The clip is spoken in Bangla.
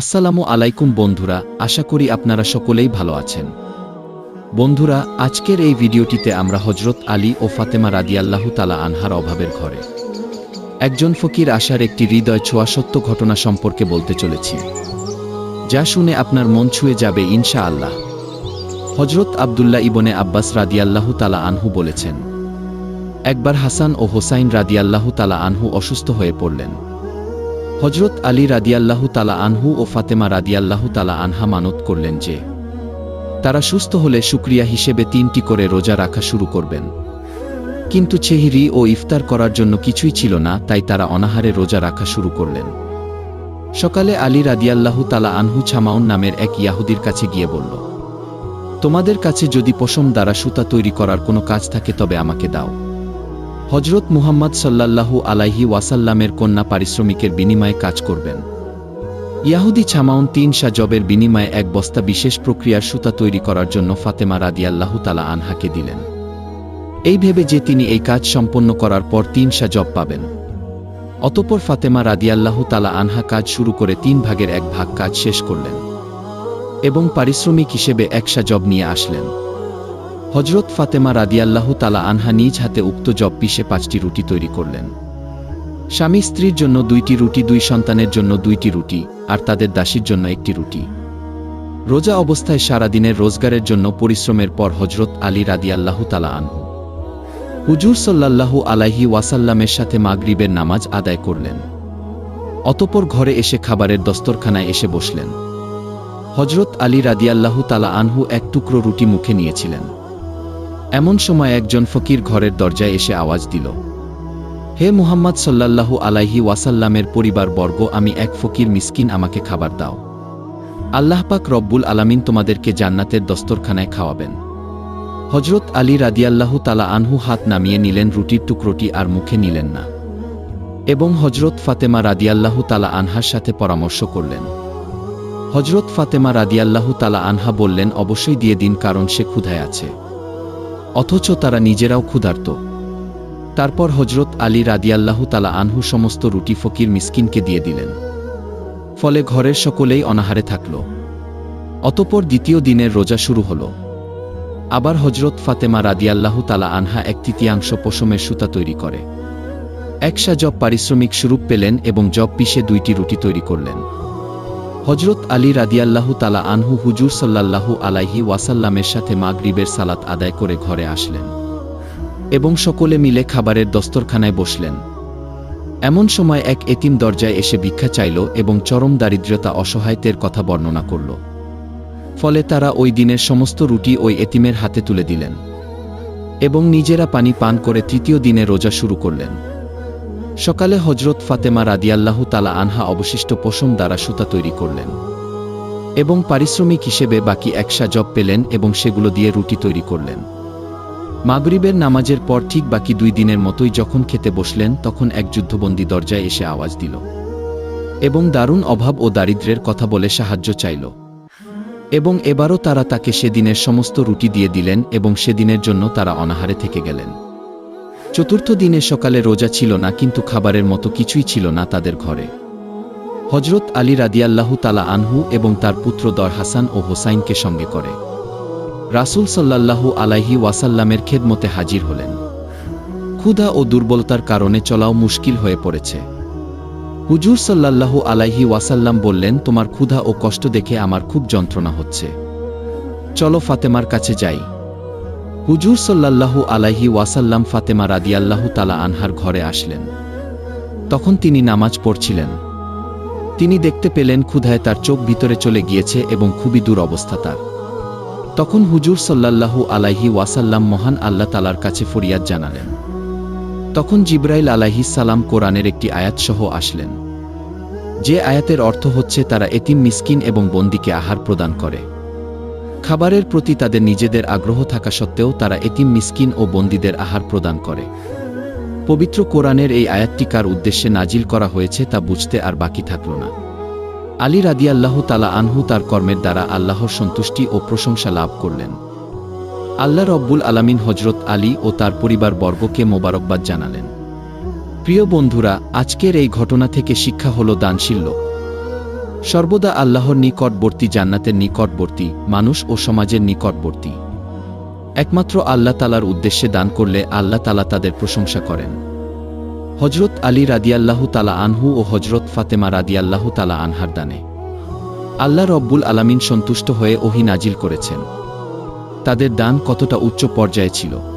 আসসালামু আলাইকুম বন্ধুরা, আশা করি আপনারা সকলেই ভালো আছেন। বন্ধুরা, আজকের এই ভিডিওটিতে আমরা হজরত আলী ও ফাতেমা রাদিয়াল্লাহু তালা আনহার অভাবের ঘরে। একজন ফকির আশার একটি হৃদয় ছোঁয়া সত্য ঘটনা সম্পর্কে বলতে চলেছি। যা শুনে আপনার মন ছুঁয়ে যাবে ইনশা আল্লাহ হজরত আবদুল্লাহ ইবনে আব্বাস রাদিয়াল্লাহু তালা আনহু বলেছেন, একবার হাসান ও হোসাইন রাদিয়াল্লাহু তালা আনহু অসুস্থ হয়ে পড়লেন। হজরত আলী রাদিয়াল্লাহু তালা আনহু ও ফাতেমা রাদিয়াল্লাহু তালা আনহা মানত করলেন যে, তারা সুস্থ হলে শুক্রিয়া হিসেবে তিনটি করে রোজা রাখা শুরু করবেন। কিন্তু চেহিরি ও ইফতার করার জন্য কিছুই ছিল না, তাই তারা অনাহারে রোজা রাখা শুরু করলেন। সকালে আলী রাদিয়াল্লাহু তালা আনহু ছামাউন নামের এক ইয়াহুদির কাছে গিয়ে বলল, তোমাদের কাছে যদি পশম দ্বারা সুতা তৈরি করার কোনো কাজ থাকে তবে আমাকে দাও। হজরত মুহাম্মদ সাল্লাল্লাহু আলাইহি ওয়াসাল্লামের কন্যা পারিশ্রমিকের বিনিময়ে কাজ করবেন। ইয়াহুদি ছামাউন তিন জবের বিনিময়ে এক বস্তা বিশেষ প্রক্রিয়ার সুতা তৈরি করার জন্য ফাতেমা রাদিয়াল্লাহু তালা আনহাকে দিলেন। এই ভেবে যে তিনি এই কাজ সম্পন্ন করার পর তিন জব পাবেন। অতপর ফাতেমা রাদিয়াল্লাহু তালা আনহা কাজ শুরু করে তিন ভাগের এক ভাগ কাজ শেষ করলেন এবং পারিশ্রমিক হিসেবে একশা জব নিয়ে আসলেন। হজরত ফাতেমা রাদিয়াল্লাহু তালা আনহা নিজ হাতে উক্ত জব পিষে পাঁচটি রুটি তৈরি করলেন। স্বামী স্ত্রীর জন্য দুইটি রুটি, দুই সন্তানের জন্য দুইটি রুটি, আর তাদের দাসীর জন্য একটি রুটি। রোজা অবস্থায় সারাদিনের রোজগারের জন্য পরিশ্রমের পর হজরত আলী রাদিয়াল্লাহু তালা আনহু। হুজুর সাল্লাল্লাহু আলাইহি ওয়াসাল্লামের সাথে মাগরিবের নামাজ আদায় করলেন। অতপর ঘরে এসে খাবারের দস্তরখানায় এসে বসলেন। হজরত আলী রাদিয়াল্লাহু তালা আনহু এক টুকরো রুটি মুখে নিয়েছিলেন। এমন সময় একজন ফকির ঘরের দরজায় এসে আওয়াজ দিল, হে মুহাম্মদ সাল্লাল্লাহু আলাইহি ওয়াসাল্লামের পরিবার বর্গ, আমি এক ফকির মিসকিন, আমাকে খাবার দাও। আল্লাহ পাক রব্বুল আলামিন তোমাদেরকে জান্নাতের দস্তরখানায় খাওয়াবেন। হজরত আলী রাদিয়াল্লাহু তালা আনহু হাত নামিয়ে নিলেন, রুটির টুকরোটি আর মুখে নিলেন না। এবং হজরত ফাতেমা রাদিয়াল্লাহু তালা আনহার সাথে পরামর্শ করলেন। হজরত ফাতেমা রাদিয়াল্লাহু তালা আনহা বললেন, অবশ্যই দিয়ে দিন, কারণ সে ক্ষুধায় আছে। অথচ তারা নিজেরাও ক্ষুধার্ত। তারপর হজরত আলী রাদিয়াল্লাহু তালা আনহু সমস্ত রুটি ফকির মিসকিনকে দিয়ে দিলেন। ফলে ঘরের সকলেই অনাহারে থাকল। অতপর দ্বিতীয় দিনের রোজা শুরু হল। আবার হজরত ফাতেমা রাদিয়াল্লাহু তালা আনহা এক তৃতীয়াংশ পশমের সুতা তৈরি করে। একশা জব পারিশ্রমিক স্বরূপ পেলেন এবং জব পিষে দুইটি রুটি তৈরি করলেন। হজরত আলী রাদিয়াল্লাহু তালা আনহু হুজুর সাল্লাল্লাহু আলাইহি ওয়াসাল্লামের সাথে মাগরিবের সালাত আদায় করে ঘরে আসলেন এবং সকলে মিলে খাবারের দস্তরখানায় বসলেন। এমন সময় এক এতিম দরজায় এসে ভিক্ষা চাইল এবং চরম দারিদ্রতা, অসহায়তের কথা বর্ণনা করল। ফলে তারা ওই দিনের সমস্ত রুটি ওই এতিমের হাতে তুলে দিলেন এবং নিজেরা পানি পান করে তৃতীয় দিনে রোজা শুরু করলেন। সকালে হজরত ফাতেমা রাদিয়াল্লাহু তালা আনহা অবশিষ্ট পশম দ্বারা সুতা তৈরি করলেন এবং পারিশ্রমিক হিসেবে বাকি একশা জব পেলেন এবং সেগুলো দিয়ে রুটি তৈরি করলেন। মাগরিবের নামাজের পর ঠিক বাকি দুই দিনের মতোই যখন খেতে বসলেন, তখন এক যুদ্ধবন্দী দরজায় এসে আওয়াজ দিল এবং দারুণ অভাব ও দারিদ্র্যের কথা বলে সাহায্য চাইল এবং এবারও তারা তাকে সেদিনের সমস্ত রুটি দিয়ে দিলেন এবং সেদিনের জন্য তারা অনাহারে থেকে গেলেন। চতুর্থ দিনে সকালে রোজা ছিল না, কিন্তু খাবারের মতো কিছুই ছিল না তাদের ঘরে। হজরত আলী রাদিয়াল্লাহু তালা আনহু এবং তার পুত্র দর হাসান ও হোসাইনকে সঙ্গে করে। রাসুল সাল্লাল্লাহু আলাইহি ওয়াসাল্লামের খেদমতে হাজির হলেন। ক্ষুধা ও দুর্বলতার কারণে চলাও মুশকিল হয়ে পড়েছে। হুজুর সাল্লাল্লাহু আলাইহি ওয়াসাল্লাম বললেন, তোমার ক্ষুধা ও কষ্ট দেখে আমার খুব যন্ত্রণা হচ্ছে। চলো ফাতেমার কাছে যাই। হুজুর সাল্লাল্লাহু আলাইহি ওয়াসাল্লাম ফাতেমা রাদিয়াল্লাহু তালা আনহার ঘরে আসলেন। তখন তিনি নামাজ পড়ছিলেন। তিনি দেখতে পেলেন ক্ষুধায় তার চোখ ভিতরে চলে গিয়েছে এবং খুবই দূর অবস্থা তার। তখন হুজুর সাল্লাল্লাহু আলাইহি ওয়াসাল্লাম মহান আল্লাহ তালার কাছে ফরিয়াদ জানালেন। তখন জিব্রাইল আলাইহিস সালাম কোরআনের একটি আয়াতসহ আসলেন। যে আয়াতের অর্থ হচ্ছে তারা এতিম, মিসকিন এবং বন্দিকে আহার প্রদান করে। খাবারের প্রতি তাদের নিজেদের আগ্রহ থাকা সত্ত্বেও তারা এতিম, মিসকিন ও বন্দীদের আহার প্রদান করে। পবিত্র কোরআনের এই আয়াতটি কার উদ্দেশ্যে নাজিল করা হয়েছে তা বুঝতে আর বাকি থাকল না। আলী রাদিয়াল্লাহু তালা আনহু তার কর্মের দ্বারা আল্লাহর সন্তুষ্টি ও প্রশংসা লাভ করলেন। আল্লাহ রব্বুল আলামিন হজরত আলী ও তার পরিবার বর্গকে মোবারকবাদ জানালেন। প্রিয় বন্ধুরা, আজকের এই ঘটনা থেকে শিক্ষা হল দানশীল সর্বদা আল্লাহর নিকটবর্তী, জান্নাতের নিকটবর্তী, মানুষ ও সমাজের নিকটবর্তী। একমাত্র আল্লাহ তালার উদ্দেশ্যে দান করলে আল্লাহ তালা তাদের প্রশংসা করেন। হজরত আলী রাদিয়াল্লাহু তালা আনহু ও হজরত ফাতেমা রাদিয়াল্লাহু তালা আনহার দানে। আল্লাহ রব্বুল আলামিন সন্তুষ্ট হয়ে ওহি নাজিল করেছেন। তাদের দান কতটা উচ্চ পর্যায়ে ছিল?